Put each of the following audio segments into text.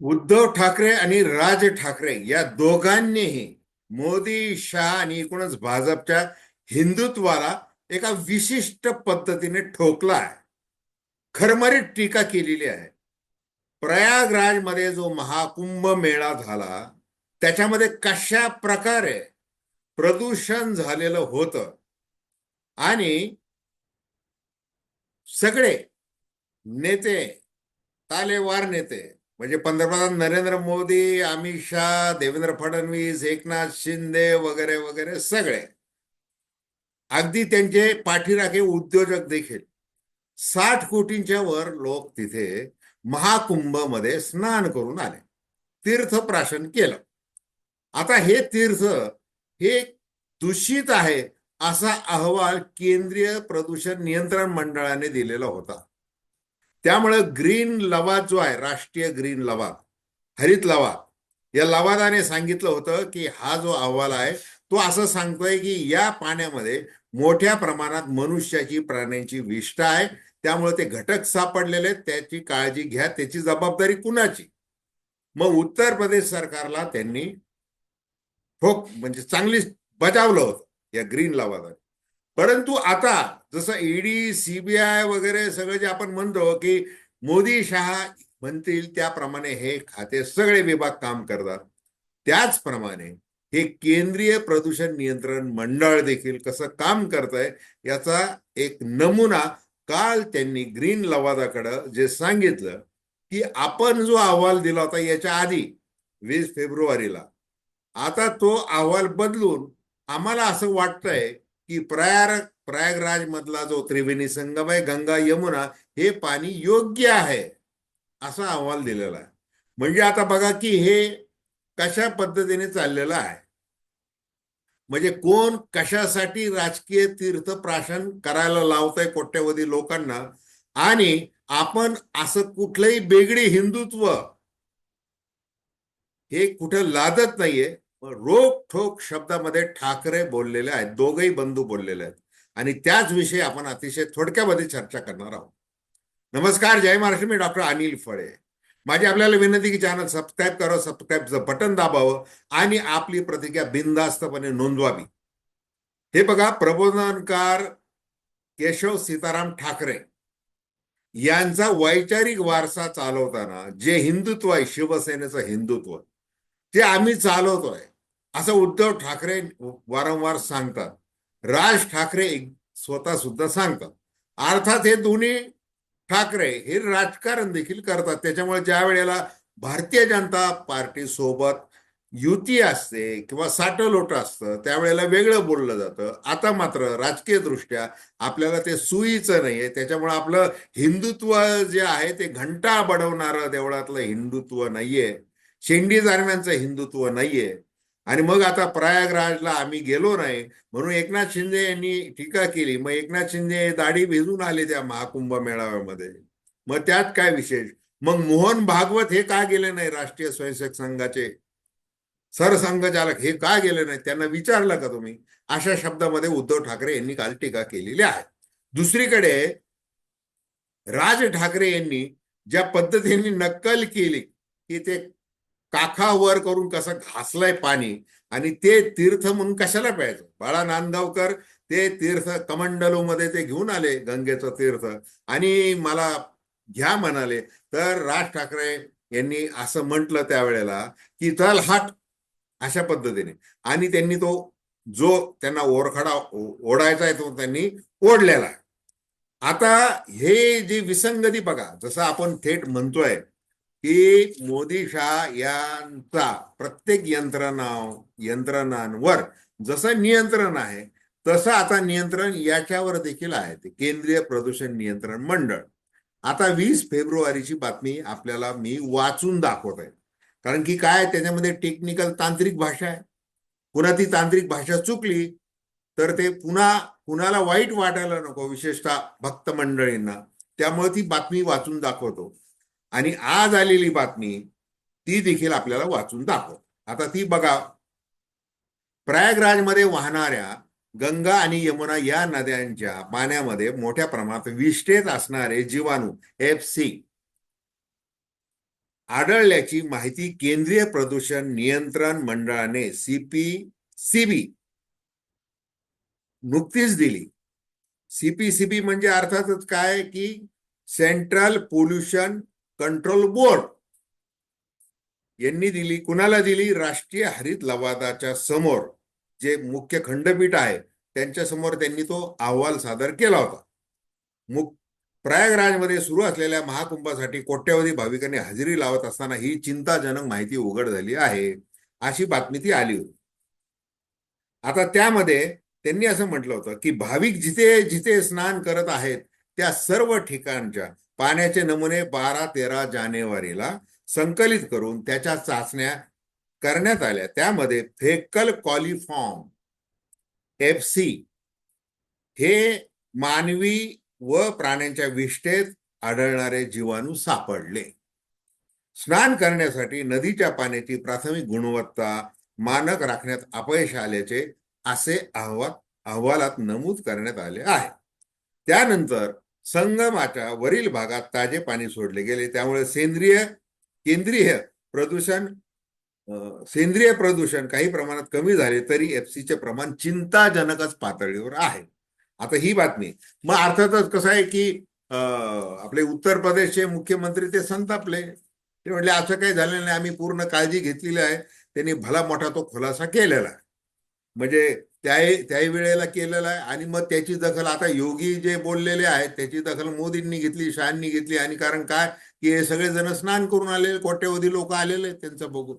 उद्धव ठाकरे आणि राज ठाकरे या दोघांनीही मोदी शहा आणि एकूणच भाजपच्या हिंदुत्वाला एका विशिष्ट पद्धतीने ठोकला आहे. खरमरीत टीका केलेली आहे. प्रयागराजमध्ये जो महाकुंभ मेळा झाला त्याच्यामध्ये कशा प्रकारे प्रदूषण झालेलं होतं आणि सगळे नेते तालेवार नेते म्हणजे पंतप्रधान नरेंद्र मोदी अमित शहा देवेंद्र फडणवीस एकनाथ शिंदे वगैरे वगैरे सगळे. अगदी त्यांचे पाठीराखे उद्योजक देखील. साठ कोटींच्या वर लोक तिथे महाकुंभमध्ये स्नान करून आले. तीर्थप्राशन केलं. आता हे तीर्थ हे दूषित आहे असा अहवाल केंद्रीय प्रदूषण नियंत्रण मंडळाने दिलेला होता. त्यामुळे ग्रीन लवाद जो आहे राष्ट्रीय ग्रीन लवाद हरित लवाद या लवादाने सांगितलं होतं की हा जो अहवाल आहे तो असं सांगतोय की या पाण्यामध्ये मोठ्या प्रमाणात मनुष्याची प्राण्यांची विष्ठा आहे. त्यामुळे ते घटक सापडलेले आहेत त्याची काळजी घ्या त्याची जबाबदारी कुणाची? मग उत्तर प्रदेश सरकारला त्यांनी ठोक म्हणजे चांगली बजावलं होतं या ग्रीन लवादाने. परंतु आता जसं ईडी सीबीआय वगैरे सगळं जे आपण म्हणतो की मोदी शहा म्हणतील त्याप्रमाणे हे खाते सगळे विभाग काम करतात. त्याचप्रमाणे हे केंद्रीय प्रदूषण नियंत्रण मंडळ देखील कसं काम करत आहे याचा एक नमुना काल त्यांनी ग्रीन लवादाकडं जे सांगितलं की आपण जो अहवाल दिला होता याच्या आधी वीस फेब्रुवारीला आता तो अहवाल बदलून आम्हाला असं वाटतंय की प्रयाग प्रयागराज मधला जो त्रिवेणी संगम आहे गंगा यमुना हे पाणी योग्य आहे असा अहवाल दिलेला आहे. म्हणजे आता बघा की हे कशा पद्धतीने चाललेलं आहे. म्हणजे कोण कशासाठी राजकीय तीर्थ प्राशन करायला लावतंय कोट्यवधी लोकांना आणि आपण असं कुठलंही बेगडी हिंदुत्व हे कुठं लादत नाहीये रोख ठोक शब्दामध्ये ठाकरे बोललेले आहेत दोघही बंधू बोललेले आहेत. आणि त्याच विषयी आपण अतिशय थोडक्यामध्ये चर्चा करणार आहोत. नमस्कार जय महाराष्ट्र मी डॉक्टर अनिल फळे. माझी आपल्याला विनंती की चॅनल सबस्क्राईब करावं सबस्क्राईबचं बटन दाबावं आणि आपली प्रतिज्ञा बिनधास्तपणे नोंदवावी. हे बघा प्रबोधनकार केशव सीताराम ठाकरे यांचा वैचारिक वारसा चालवताना जे हिंदुत्व आहे शिवसेनेचं हिंदुत्व ते आम्ही चालवतोय. असं उद्धव ठाकरे वारंवार सांगतात. राज ठाकरे स्वतः सुद्धा सांगतात. अर्थात हे दोन्ही ठाकरे हे राजकारण देखील करतात. त्याच्यामुळे ज्या वेळेला भारतीय जनता पार्टी सोबत युती असते किंवा साठलोट असतं त्यावेळेला वेगळं बोललं जातं. आता मात्र राजकीय दृष्ट्या आपल्याला ते सुईचं नाहीये. त्याच्यामुळे आपलं हिंदुत्व जे आहे ते घंटा बडवणारं देवळातलं हिंदुत्व नाहीये. शेंडी दरम्यानचं हिंदुत्व नाहीये. आणि मग आता प्रयागराजला आम्ही गेलो नाही म्हणून एकनाथ शिंदे यांनी टीका केली. मग एकनाथ शिंदे दाढी भिजून आले त्या महाकुंभ मेळाव्यामध्ये. मग त्यात काय विशेष? मग मोहन भागवत हे का गेले नाही राष्ट्रीय स्वयंसेवक संघाचे? सरसंघचालक हे का गेले नाही? त्यांना विचारलं का तुम्ही? अशा शब्दामध्ये उद्धव ठाकरे यांनी काल टीका केलेली आहे. दुसरीकडे राज ठाकरे यांनी ज्या पद्धतीने नक्कल केली की ते काखा वर करून कसं घासलंय पाणी आणि ते तीर्थ म्हणून कशाला प्यायचं? बाळा नांदगावकर ते तीर्थ कमंडलो मध्ये ते घेऊन आले गंगेचं तीर्थ आणि मला घ्या म्हणाले. तर राज ठाकरे यांनी असं म्हटलं त्यावेळेला की चल हाट अशा पद्धतीने. आणि त्यांनी तो जो त्यांना ओरखडा ओढायचा आहे तो त्यांनी ओढलेला आता हे जी विसंगती बघा जसं आपण थेट म्हणतोय की मोदी शहा यांचा प्रत्येक यंत्रणा यंत्रणांवर जसं नियंत्रण आहे तसं आता नियंत्रण याच्यावर देखील आहे ते केंद्रीय प्रदूषण नियंत्रण मंडळ. आता वीस फेब्रुवारीची बातमी आपल्याला मी वाचून दाखवत आहे कारण की काय त्याच्यामध्ये टेक्निकल तांत्रिक भाषा आहे. पुन्हा ती तांत्रिक भाषा चुकली तर ते पुन्हा कुणाला वाईट वाटायला नको विशेषतः भक्त मंडळींना. त्यामुळे ती बातमी वाचून दाखवतो. आणि आज आलेली बातमी ती देखील आपल्याला वाचून दाखव आता ती बघा. प्रयागराजमध्ये वाहणाऱ्या गंगा आणि यमुना या नद्यांच्या पाण्यामध्ये मोठ्या प्रमाणात विष्ठेत असणारे जीवाणू एफ सी आढळल्याची माहिती केंद्रीय प्रदूषण नियंत्रण मंडळाने सीपी सीबी नुकतीच दिली. सीपीसीबी म्हणजे अर्थातच काय? की सेंट्रल पोल्युशन कंट्रोल बोर्ड यांनी दिली कुणाला दिली? राष्ट्रीय हरित लवादाच्या समोर. जे मुख्य खंडपीठ आहे त्यांच्यासमोर त्यांनी तो अहवाल सादर केला होता. मुख प्रयागराजमध्ये सुरू असलेल्या महाकुंभासाठी कोट्यवधी भाविकांनी हजेरी लावत असताना ही चिंताजनक माहिती उघड झाली आहे अशी बातमी ती आली होती. आता त्यामध्ये त्यांनी असं म्हटलं होतं की भाविक जिथे जिथे स्नान करत आहेत त्या सर्व ठिकाणच्या पाण्याचे नमुने बारा तेरा जानेवारीला संकलित करून त्याच्या चाचण्या करण्यात आल्या. त्यामध्ये फेकल कॉलिफॉर्म एफ सी हे मानवी व प्राण्यांच्या विष्ठेत आढळणारे जीवाणू सापडले. स्नान करण्यासाठी नदीच्या पाण्याची प्राथमिक गुणवत्ता मानक राखण्यात अपयश आल्याचे असे अहवाल अहवालात नमूद करण्यात आले आहे. त्यानंतर संगमाच्या वरील भागात ताजे पाणी सोडले गेले. त्यामुळे सेंद्रिय केंद्रीय प्रदूषण सेंद्रिय प्रदूषण काही प्रमाणात कमी झाले तरी एफसीचे प्रमाण चिंताजनकच पातळीवर आहे. आता ही बातमी. मग अर्थातच कसं आहे की आपले उत्तर प्रदेशचे मुख्यमंत्री ते संतापले. ते म्हटले असं काही झालेलं नाही. आम्ही पूर्ण काळजी घेतलेली आहे. त्यांनी भला मोठा तो खुलासा केलेला आहे. म्हणजे त्याही त्याही वेळेला केलेला आहे. आणि मग त्याची दखल आता योगी जे बोललेले आहेत त्याची दखल मोदींनी घेतली शहांनी घेतली. आणि कारण काय? की हे सगळेजण स्नान करून आलेले कोट्यवधी लोक आलेले आहेत त्यांचं बघून.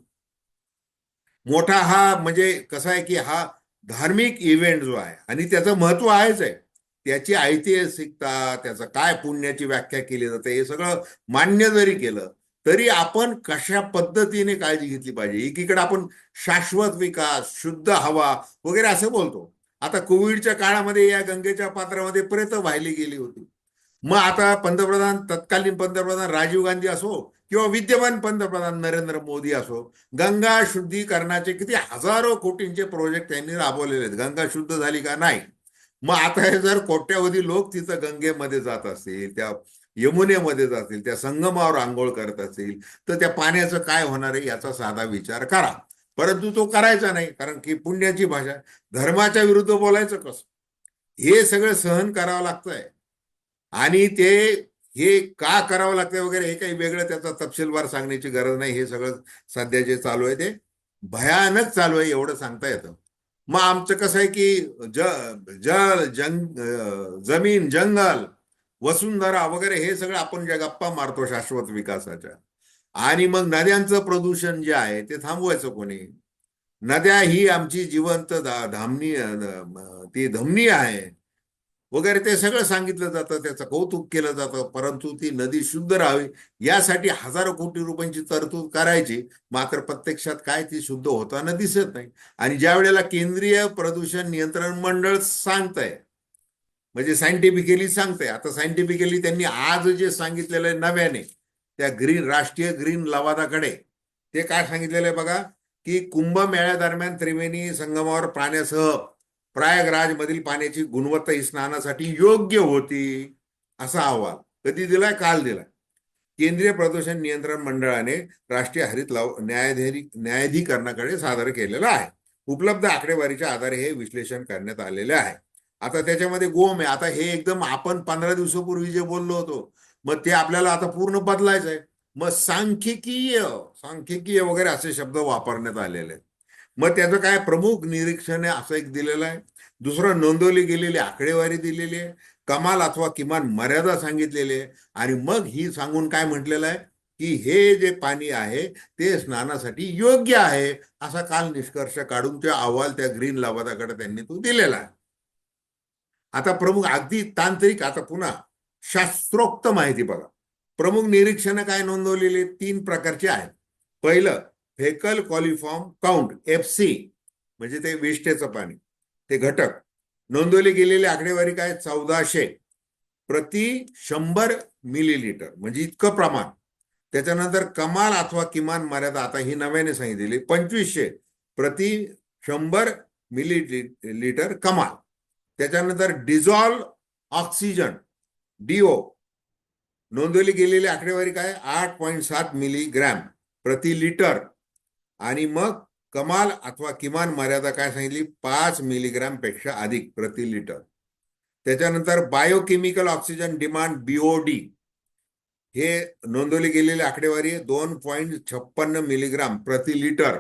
मोठा हा म्हणजे कसा आहे की हा धार्मिक इव्हेंट जो आहे आणि त्याचं महत्त्व आहेच आहे. त्याची ऐतिहासिकता त्याचं काय पुण्याची व्याख्या केली जाते हे सगळं मान्य जरी केलं तरी आपण कशा पद्धतीने काळजी घेतली पाहिजे? एकीकडे आपण शाश्वत विकास शुद्ध हवा वगैरे असं बोलतो. आता कोविडच्या काळामध्ये या गंगेच्या पात्रामध्ये प्रेत वाहिली गेली होती. मग आता पंतप्रधान तत्कालीन पंतप्रधान राजीव गांधी असो किंवा विद्यमान पंतप्रधान नरेंद्र मोदी असो गंगा शुद्धीकरणाचे किती हजारो कोटींचे प्रोजेक्ट त्यांनी राबवलेले आहेत. गंगा शुद्ध झाली का? नाही. मग आता हे जर कोट्यावधी लोक तिथं गंगेमध्ये जात असतील त्या यमुनेमध्ये जातील त्या संगमावर आंघोळ करत असतील तर त्या पाण्याचं काय होणार आहे याचा साधा विचार करा. परंतु तो करायचा नाही कारण की पुण्याची भाषा धर्माच्या विरुद्ध बोलायचं कसं? हे सगळं सहन करावं लागतंय. आणि ते हे का करावं लागतंय वगैरे हे काही वेगळं त्याचा तपशीलवार सांगण्याची गरज नाही हे सगळं सध्या जे चालू आहे ते भयानक चालू आहे एवढं सांगता येतं. मग आमचं कसं आहे की ज जल जंग जमीन जंगल वसुंधरा वगैरे हे सगळं आपण ज्या गप्पा मारतो शाश्वत विकासाच्या. आणि मग नद्यांचं प्रदूषण जे आहे ते थांबवायचं कोणी? नद्या ही आमची जिवंत धामनी ती धमनी आहे. वगैरे ते सगळं सांगितलं जातं त्याचं कौतुक केलं जातं परंतु ती नदी शुद्ध राहावी यासाठी हजारो कोटी रुपयांची तरतूद करायची मात्र प्रत्यक्षात काय ती शुद्ध होताना दिसत नाही. आणि ज्या वेळेला केंद्रीय प्रदूषण नियंत्रण मंडळ सांगतंय म्हणजे सायंटिफिकली सांगते आता सायंटिफिकली त्यांनी आज जे सांगितलेलं आहे नव्याने त्या ग्रीन राष्ट्रीय ग्रीन लवादाकडे ते काय सांगितलेलं आहे बघा? की कुंभमेळ्यादरम्यान त्रिवेणी संगमावर पाण्यासह प्रयागराजमधील पाण्याची गुणवत्ता ही स्नानासाठी योग्य होती असा अहवाल. कधी दिलाय? काल दिलाय. केंद्रीय प्रदूषण नियंत्रण मंडळाने राष्ट्रीय हरित लव न्यायाधिरी न्यायाधिकरणाकडे सादर केलेलं आहे. उपलब्ध आकडेवारीच्या आधारे हे विश्लेषण करण्यात आलेले आहे. आता त्याच्यामध्ये गोम आहे. आता हे एकदम आपण पंधरा दिवसापूर्वी जे बोललो होतो मग ते आपल्याला आता पूर्ण बदलायचं आहे मग सांख्यिकीय सांख्यिकीय वगैरे असे शब्द वापरण्यात आलेले आहेत. मग त्याचं काय प्रमुख निरीक्षण आहे असं एक दिलेलं आहे. दुसरं नोंदवली गेलेली आकडेवारी दिलेली आहे. कमाल अथवा किमान मर्यादा सांगितलेली आहे. आणि मग ही सांगून काय म्हटलेलं आहे? की हे जे पाणी आहे ते स्नानासाठी योग्य आहे. असा काल निष्कर्ष काढून तो अहवाल त्या ग्रीन लाभाताकडे त्यांनी तो दिलेला आहे. आता प्रमुख अगदी तांत्रिक आता पुन्हा शास्त्रोक्त माहिती बघा. प्रमुख निरीक्षणं काय नोंदवलेले? तीन प्रकारचे आहेत. पहिलं faecal coliform count F C म्हणजे ते विष्ठेचं पाणी ते घटक. नोंदवले गेलेले आकडेवारी काय? चौदाशे. प्रति शंभर मिलीलिटर म्हणजे इतकं प्रमाण. त्याच्यानंतर कमाल अथवा किमान मर्यादा आता ही नव्याने सांगितलेली पंचवीसशे. प्रति शंभर मिली लिटर कमाल. त्याच्यानंतर डिझॉल्व ऑक्सिजन डीओ नोंदवली गेलेली आकडेवारी काय? आठ पॉईंट सात मिलीग्रॅम प्रति लिटर आणि मग कमाल अथवा किमान मर्यादा काय सांगितली? पाच मिलीग्रॅमपेक्षा अधिक प्रति लिटर त्याच्यानंतर बायोकेमिकल ऑक्सिजन डिमांड बीओडी हे नोंदवली गेलेली आकडेवारी दोन पॉईंट छप्पन्न मिलीग्राम प्रति लिटर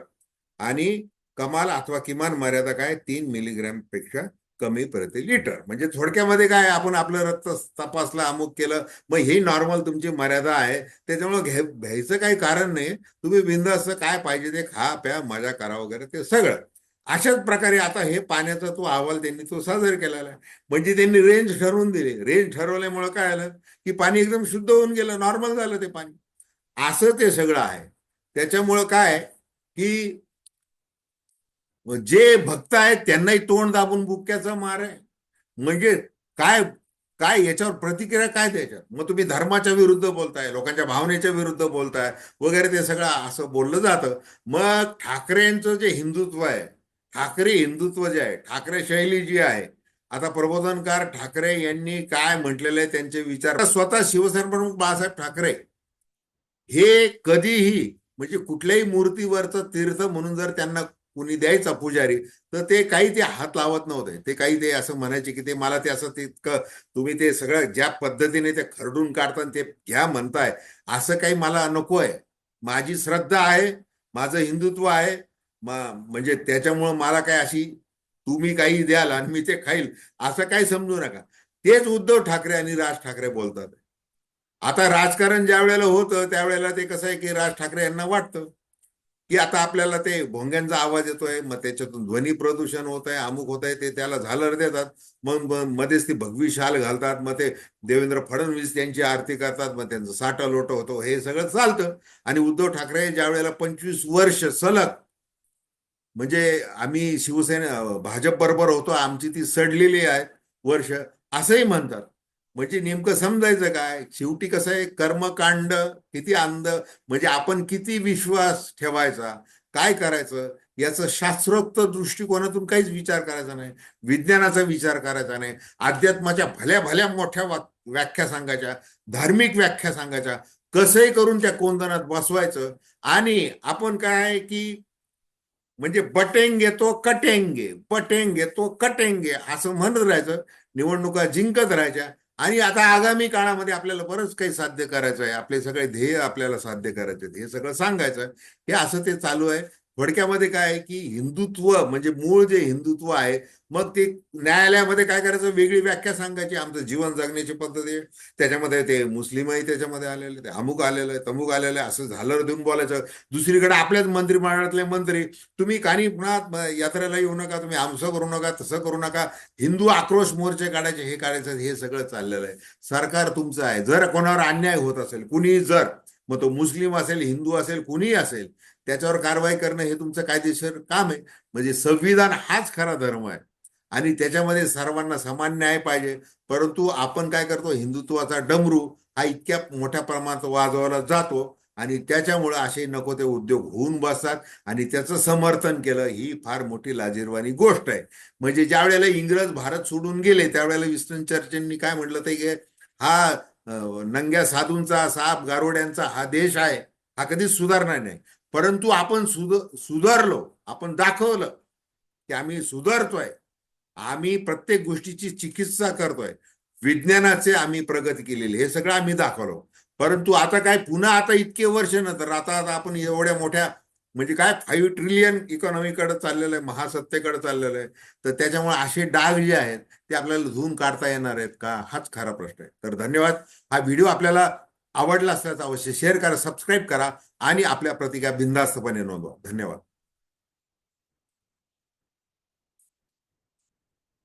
आणि कमाल अथवा किमान मर्यादा काय? तीन मिलीग्रॅमपेक्षा कमी प्रति लिटर. म्हणजे थोडक्यामध्ये काय आपण आपलं रक्त तपासलं अमुक केलं मग ही नॉर्मल तुमची मर्यादा आहे. त्याच्यामुळे घ्या घ्यायचं काही कारण नाही. तुम्ही बिंदास्त काय पाहिजे ते खा प्या मजा करा वगैरे ते सगळं. अशाच प्रकारे आता हे पाण्याचा तो अहवाल त्यांनी तो सादर केलेला आहे. म्हणजे त्यांनी रेंज ठरवून दिली. रेंज ठरवल्यामुळे काय आलं की पाणी एकदम शुद्ध होऊन गेलं नॉर्मल झालं ते पाणी. असं ते सगळं आहे. त्याच्यामुळं काय की जे भक्त आहेत त्यांनाही तोंड दाबून बुक्क्याचा मार आहे. म्हणजे काय काय याच्यावर प्रतिक्रिया काय त्याच्यात? मग तुम्ही धर्माच्या विरुद्ध बोलताय लोकांच्या भावनेच्या विरुद्ध बोलताय वगैरे ते सगळं असं बोललं जातं. मग ठाकरेंचं जे हिंदुत्व आहे ठाकरे हिंदुत्व जे आहे ठाकरे शैली जी आहे आता प्रबोधनकार ठाकरे यांनी काय म्हटलेले त्यांचे विचार. स्वतः शिवसेना प्रमुख बाळासाहेब ठाकरे हे कधीही म्हणजे कुठल्याही मूर्तीवरचं तीर्थ म्हणून जर त्यांना कुणी द्यायचा पुजारी तर ते काही ते हात लावत नव्हते. ते काही ते असं म्हणायचे की ते मला ते असं तितकं तुम्ही ते सगळं ज्या पद्धतीने ते खरडून काढता ते घ्या म्हणताय असं काही मला नको आहे. माझी श्रद्धा आहे माझं हिंदुत्व आहे. म्हणजे त्याच्यामुळं मला काय अशी तुम्ही काही द्याल आणि मी ते खाईल असं काही समजू नका. तेच उद्धव ठाकरे आणि राज ठाकरे बोलतात. आता राजकारण ज्या वेळेला होतं त्यावेळेला ते कसं आहे की राज ठाकरे यांना वाटतं. की आता आपल्याला ते भोंग्यांचा आवाज येतोय मग त्याच्यातून ध्वनी प्रदूषण होत आहे अमुक होत आहे ते त्याला झालर देतात. मग मध्येच ती भगवी शाल घालतात मग ते देवेंद्र फडणवीस त्यांची आरती करतात मग त्यांचं साठा लोट होतो हे सगळं चालतं. आणि उद्धव ठाकरे ज्या वेळेला पंचवीस वर्ष सलग म्हणजे आम्ही शिवसेना भाजप बरोबर होतो आमची ती सडलेली आहे वर्ष असंही म्हणतात. म्हणजे नेमकं समजायचं काय? शेवटी कसं आहे? कर्मकांड किती अंध? म्हणजे आपण किती विश्वास ठेवायचा? काय करायचं? याचं शास्त्रोक्त दृष्टिकोनातून काहीच विचार करायचा नाही. विज्ञानाचा विचार करायचा नाही. अध्यात्माच्या भल्या भल्या मोठ्या व्याख्या सांगायच्या. धार्मिक व्याख्या सांगायच्या. कसंही करून त्या कोंदनात बसवायचं. आणि आपण काय आहे की म्हणजे बटेंगे तो कटेंगे पटेंगे तो कटेंगे असं म्हणत राहायचं. निवडणुका जिंकत राहायच्या. आणि आता आगामी काळामध्ये आपल्याला बरंच काही साध्य करायचं आहे आपले सगळे ध्येय आपल्याला साध्य करायचे हे सगळं सांगायचं हे असं ते चालू आहे. थोडक्यामध्ये काय आहे की हिंदुत्व म्हणजे मूळ जे हिंदुत्व आहे मग ते न्यायालयामध्ये काय करायचं? वेगळी व्याख्या सांगायची. आमचं जीवन जगण्याची पद्धत आहे. त्याच्यामध्ये ते मुस्लिमही त्याच्यामध्ये आलेले ते अमुक आलेलं आहे तमुक आलेलं आहे असं झालं देऊन बोलायचं. दुसरीकडे आपल्याच मंत्रिमंडळातले मंत्री. तुम्ही काही पुन्हा यात्रेला येऊ नका. तुम्ही आमचं करू नका तसं करू नका. हिंदू आक्रोश मोर्चे काढायचे हे काढायचं हे सगळं चाललेलं आहे. सरकार तुमचं आहे. जर कोणावर अन्याय होत असेल कुणी जर मग तो मुस्लिम असेल हिंदू असेल कुणीही असेल त्याच्यावर कारवाई करणं हे तुमचं कायदेशीर काम आहे. म्हणजे संविधान हाच खरा धर्म आहे. आणि त्याच्यामध्ये सर्वांना समान न्याय पाहिजे. परंतु आपण काय करतो? हिंदुत्वाचा डमरू हा इतक्या मोठ्या प्रमाणात वाजवला जातो. आणि त्याच्यामुळे असे नको ते उद्योग होऊन बसतात. आणि त्याचं समर्थन केलं ही फार मोठी लाजीरवाणी गोष्ट आहे. म्हणजे ज्या वेळेला इंग्रज भारत सोडून गेले त्यावेळेला विस्टन चर्चेंनी काय म्हटलं ते हा नंग्या साधूंचा साप गारोड्यांचा हा देश आहे. हा कधीच सुधारणार नाही. परंतु आपण सुध सुधारलो आपण दाखवलं की आम्ही सुधारतोय. आम्ही प्रत्येक गोष्टीची चिकित्सा करतोय. विज्ञानाचे आम्ही प्रगती केलेली हे सगळं आम्ही दाखवलो. परंतु आता काय पुन्हा आता इतके वर्ष नंतर आता आता आपण एवढ्या मोठ्या म्हणजे काय फाईव्ह ट्रिलियन इकॉनॉमीकडे चाललेलं आहे महासत्तेकडे चाललेलं आहे. तर त्याच्यामुळे असे डाग जे आहेत ते आपल्याला धुवून काढता येणार आहेत का? हाच खरा प्रश्न आहे. तर धन्यवाद. हा व्हिडिओ आपल्याला आवडला असल्याचा अवश्य शेअर करा सबस्क्राईब करा आणि आपल्या प्रतिका बिंदास्तपणे नोंदवा. धन्यवाद.